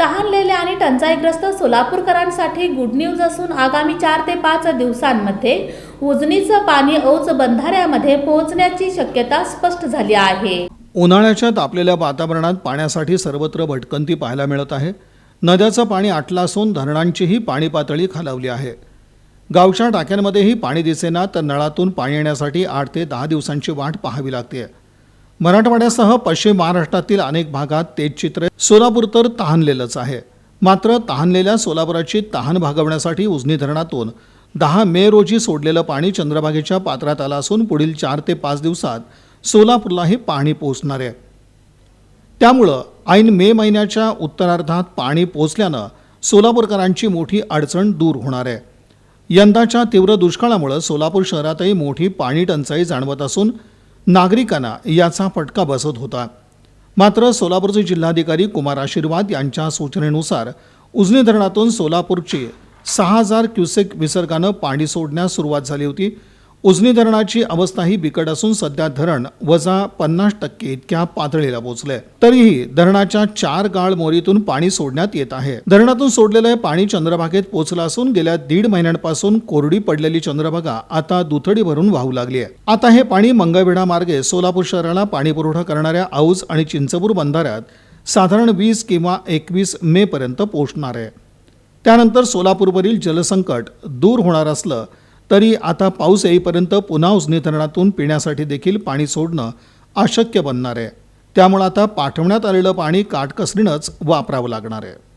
तहानलेल्या आणि टंचाईग्रस्त सोलापूरकरांसाठी good news असून आगामी चार ते पाच दिवसांमध्ये उजनीचं पाणी औच बंधाऱ्यामध्ये पोहोचण्याची शक्यता स्पष्ट झाली आहे. उन्हाळ्याच्या तापलेल्या वातावरणात पाण्यासाठी सर्वत्र भटकंती पाहायला मिळत आहे. नद्याचं पाणी आटलं असून धरणांचीही पाणी पातळी खालावली आहे. गावच्या टाक्यांमध्येही पाणी दिसेना तर नळातून पाणी येण्यासाठी आठ ते दहा दिवसांची वाट पाहावी लागते. मराठवाड्यासह पश्चिम महाराष्ट्रातील अनेक भागात तेच चित्र सोलापूर तर तहानलेलंच आहे. मात्र तहानलेल्या सोलापुराची तहान भागवण्यासाठी उजनी धरणातून दहा मे रोजी सोडलेलं पाणी चंद्रभागेच्या पात्रात आलं असून पुढील चार ते पाच दिवसात सोलापूरलाही पाणी पोहोचणार आहे. त्यामुळं ऐन मे महिन्याच्या उत्तरार्धात पाणी पोचल्यानं सोलापूरकरांची मोठी अडचण दूर होणार आहे. यंदाच्या तीव्र दुष्काळामुळं सोलापूर शहरातही मोठी पाणी टंचाई जाणवत असून नागरिकांना याचा फटका बसत होता. मात्र सोलापूरचे जिल्हाधिकारी कुमार आशीर्वाद यांच्या सूचनेनुसार उजनी धरणातून सोलापूरची सहा हजार क्युसेक विसर्गानं पाणी सोडण्यास सुरुवात झाली होती. उजनी धरणाची अवस्थाही बिकट असून सध्या धरण वजा पन्नास टक्के इतक्या पातळीला पोहोचले तरीही धरणाच्या चार गाळ मोरीतून पाणी सोडण्यात येत आहे. धरणातून सोडलेलं पाणी चंद्रभागेत पोहोचलं असून गेल्या दीड महिन्यांपासून कोरडी पडलेली चंद्रभागा आता दुथडी भरून वाहू लागली आहे आता हे पाणी मंगळवेढा मार्गे सोलापूर शहराला पाणी पुरवठा करणाऱ्या औज आणि चिंचपूर बंधाऱ्यात साधारण वीस किंवा एकवीस मे पर्यंत पोहोचणार आहे. त्यानंतर सोलापूरवरील जलसंकट दूर होणार असलं तरी आता पाऊस येईपर्यंत पुन्हा उजनी धरणातून पिण्यासाठी देखील पाणी सोडणं अशक्य बनणार आहे. त्यामुळे आता पाठवण्यात आलेलं पाणी काटकसरीनंच वापरावं लागणार आहे.